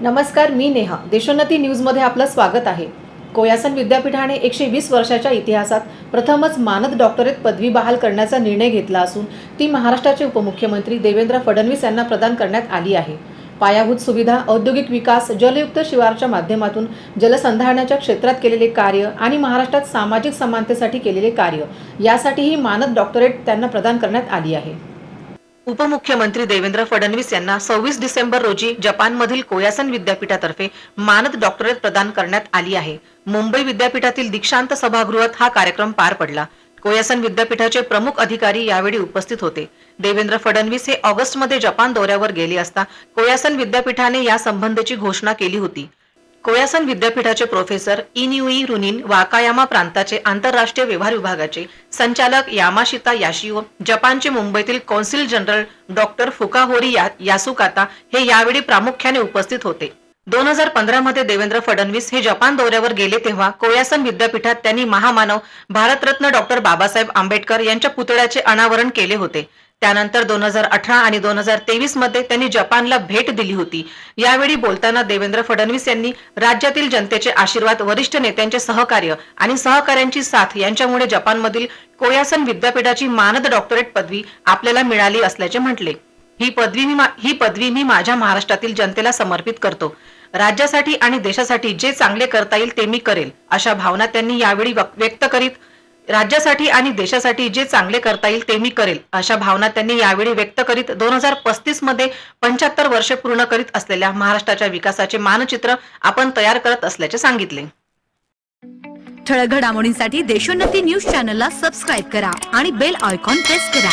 नमस्कार मी नेहा. देशोन्नती न्यूजमध्ये आपलं स्वागत आहे. कोयासन विद्यापीठाने एकशे वीस वर्षाच्या इतिहासात प्रथमच मानद डॉक्टरेट पदवी बहाल करण्याचा निर्णय घेतला असून ती महाराष्ट्राचे उपमुख्यमंत्री देवेंद्र फडणवीस यांना प्रदान करण्यात आली आहे. पायाभूत सुविधा औद्योगिक विकास जलयुक्त शिवारच्या माध्यमातून जलसंधारणाच्या क्षेत्रात केलेले कार्य आणि महाराष्ट्रात सामाजिक समानतेसाठी केलेले कार्य यासाठी ही मानद डॉक्टरेट त्यांना प्रदान करण्यात आली आहे. उपमुख्यमंत्री देवेंद्र फडणवीस यांना सव्वीस डिसेंबर रोजी जपानमधील कोयासन विद्यापीठातर्फे मानद डॉक्टरेट प्रदान करण्यात आली आहे. मुंबई विद्यापीठातील दीक्षांत सभागृहात हा कार्यक्रम पार पडला. कोयासन विद्यापीठाचे प्रमुख अधिकारी यावेळी उपस्थित होते. देवेंद्र फडणवीस हे ऑगस्टमध्ये जपान दौऱ्यावर गेले असता कोयासन विद्यापीठाने या संबंधीची घोषणा केली होती. कोयासन विद्यापीठाचे प्रोफेसर इनियुई रुनिन वाकायामा प्रांताचे आंतरराष्ट्रीय व्यवहार विभागाचे संचालक यामाशिता याशिओ जपानचे मुंबईतील कौन्सिल जनरल डॉक्टर फुकाहोरी या यासुकाता हे यावेळी प्रामुख्याने उपस्थित होते. दोन हजार पंधरा मध्ये देवेंद्र फडणवीस हे जपान दौऱ्यावर गेले तेव्हा कोयासन विद्यापीठात त्यांनी महामानव भारतरत्न डॉक्टर बाबासाहेब आंबेडकर यांच्या पुतळ्याचे अनावरण केले होते. त्यानंतर दोन हजार अठरा आणि दोन हजार तेवीसमध्ये त्यांनी जपानला भेट दिली होती. यावेळी बोलताना देवेंद्र फडणवीस यांनी राज्यातील जनतेचे आशीर्वाद वरिष्ठ नेत्यांचे सहकार्य आणि सहकार्यांची साथ यांच्यामुळे जपानमधील कोयासन विद्यापीठाची मानद डॉक्टरेट पदवी आपल्याला मिळाली असल्याचे म्हटले. ही पदवी मी ही पदवी मी माझ्या महाराष्ट्रातील जनतेला समर्पित करतो. राज्यासाठी आणि देशासाठी जे चांगले करता येईल ते मी करेल अशा भावना त्यांनी यावेळी व्यक्त करीत राज्यासाठी आणि देशासाठी जे चांगले करता येईल ते मी करेल अशा भावना त्यांनी यावेळी व्यक्त करीत दोन हजार पस्तीसमध्ये पंच्याहत्तर वर्षे पूर्ण करीत असलेल्या महाराष्ट्राच्या विकासाचे मानचित्र आपण तयार करत असल्याचे सांगितले. ठळक घडामोडींसाठी देशोन्नती न्यूज चॅनलला सबस्क्राईब करा आणि बेल आयकॉन प्रेस करा.